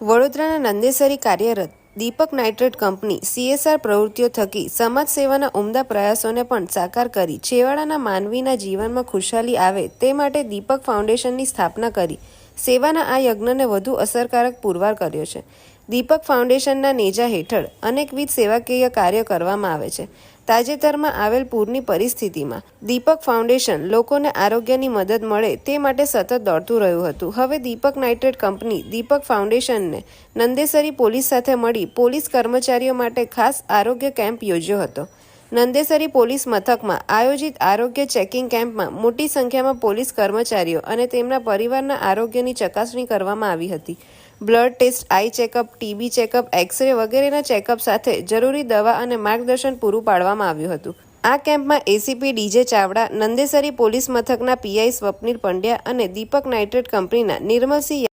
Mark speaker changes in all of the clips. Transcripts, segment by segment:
Speaker 1: વડોદરાના નંદેસરી કાર્યરત દીપક nitrate company CSR પ્રવૃત્તિઓ થકી સમાજ સેવાના ઉમદા પ્રયાસોને પણ સાકાર કરી છેવાડાના માનવીના જીવનમાં ખુશાલી આવે તે માટે દીપક ફાઉન્ડેશનની સ્થાપના કરી. સેવાના આ યજ્ઞને વધુ અસરકારક પુરવાર કર્યો છે. દીપક ફાઉન્ડેશનના નેજા હેઠળ અનેકવિધ સેવાકીય કાર્યો કરવામાં આવે છે. તાજેતરમાં આવેલ પૂરની પરિસ્થિતિમાં દીપક ફાઉન્ડેશન લોકોને આરોગ્યની મદદ મળે તે માટે સતત દોડતું રહ્યું હતું. હવે દીપક નાઇટ્રેટ કંપની દીપક ફાઉન્ડેશનને નંદેસરી પોલીસ સાથે મળી પોલીસ કર્મચારીઓ માટે ખાસ આરોગ્ય કેમ્પ યોજ્યો હતો. નંદેસરી પોલીસ મથકમાં આયોજિત આરોગ્ય ચેકિંગ કેમ્પમાં મોટી સંખ્યામાં પોલીસ કર્મચારીઓ અને તેમના પરિવારના આરોગ્યની ચકાસણી કરવામાં આવી હતી. Blood test eye checkup TB checkup x-ray વગેરેના ચેકઅપ સાથે જરૂરી દવા અને માર્ગદર્શન પૂરું પાડવામાં આવ્યું હતું. આ કેમ્પમાં ACP D J Chavda Nandesari police મથકના પીઆઈ સ્વપ્નિલ પંડ્યા અને દીપક નાઇટ્રેટ કંપનીના નિર્મલસિંહ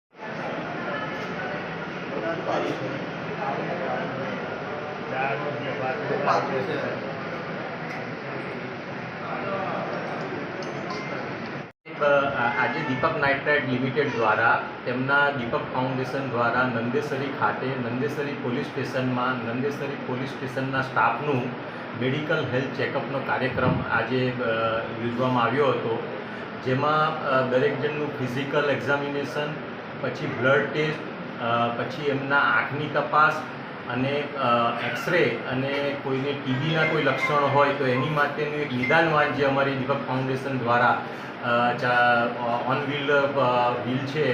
Speaker 2: અ, આજે દીપક નાઇટ્રાઇટ લિમિટેડ દ્વારા, તેમના દીપક ફાઉન્ડેશન દ્વારા નંદેસરી ખાતે, નંદેસરી પોલીસ સ્ટેશનમાં, નંદેસરી પોલીસ સ્ટેશનના સ્ટાફનું મેડિકલ હેલ્થ ચેકઅપનો કાર્યક્રમ આજે યોજવામાં આવ્યો હતો. જેમાં દરેક જણનું ફિઝિકલ એક્ઝામિનેશન, પછી બ્લડ ટેસ્ટ પછી એમના આંખની તપાસ અને એક્સરે અને કોઈને ટીબીના કોઈ લક્ષણો હોય તો એની માટેનું એક નિદાન વાન જે અમારી દીપક ફાઉન્ડેશન દ્વારા ઓન વ્હીલ વ્હીલ છે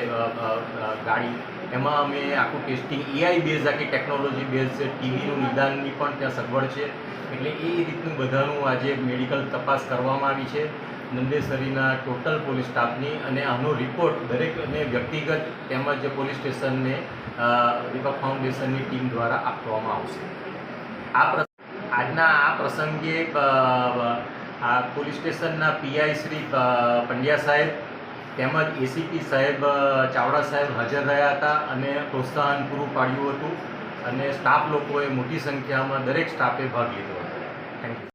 Speaker 2: ગાડી, એમાં અમે આખું ટેસ્ટિંગ એઆઈ બેઝ આખી ટેકનોલોજી બેઝ છે. ટીવીનું નિદાનની પણ ત્યાં સગવડ છે. એટલે એ રીતનું બધાનું આજે મેડિકલ તપાસ કરવામાં આવી છે. નંદેસરીના ટોટલ પોલીસ સ્ટાફની અને આનો રિપોર્ટ દરેકને વ્યક્તિગત તેમજ પોલીસ સ્ટેશનને દીપક ફાઉન્ડેશનની ટીમ દ્વારા આપવામાં આવશે. આ આજના આ પ્રસંગે આ પોલીસ સ્ટેશનના પીઆઈ શ્રી પંડ્યા સાહેબ તેમજ એસીપી સાહેબ ચાવડા સાહેબ હાજર રહ્યા હતા અને પ્રોત્સાહન પૂરું પાડ્યું હતું અને સ્ટાફ લોકોએ મોટી સંખ્યામાં દરેક સ્ટાફે ભાગ લીધો હતો. Thank you